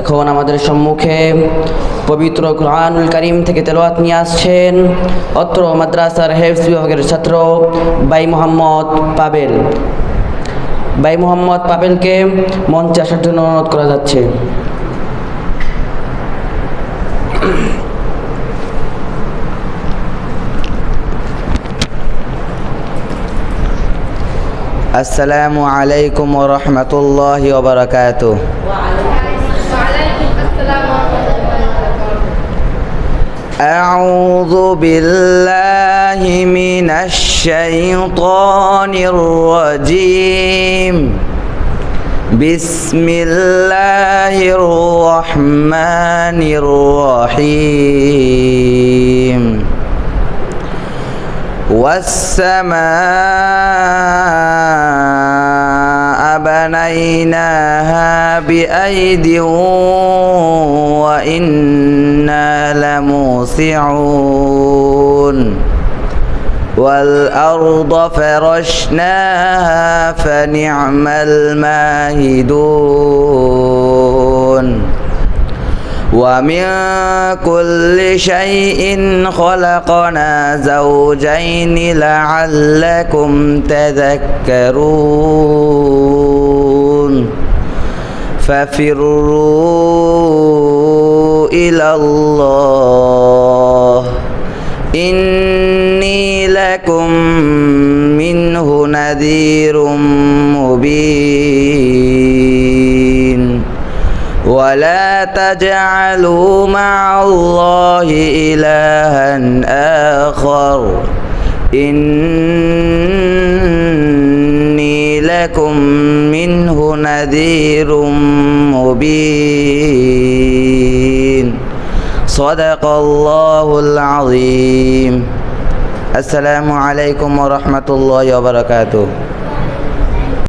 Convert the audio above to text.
এখন আমাদের সম্মুখে পবিত্র কোরআনুল করিম থেকে তেলাওয়াত নিয়ে আসছেন অত্র মাদ্রাসার হেফস বিভাগের ছাত্র বাই মোহাম্মদ পাবেল। বাই মোহাম্মদ পাবেলকে মঞ্চে আসার জন্য অনুরোধ করা যাচ্ছে। আসসালামু আলাইকুম রহমতুল্লাহ ওবরাকাত أعوذ بالله من الشيطان الرجيم. بسم الله الرحمن الرحيم. والسماء بنيناها بأيد وإنا لموسعون والأرض فرشناها فنعم الماهدون ومن كل شيء خلقنا زوجين لعلكم تذكرون ففروا إلى الله. إني لكم منه نذير مبين. ولا تجعلوا مع الله إلها آخر. لكم منه نذير مبين صدق الله العظيم السلام عليكم ورحمة الله وبركاته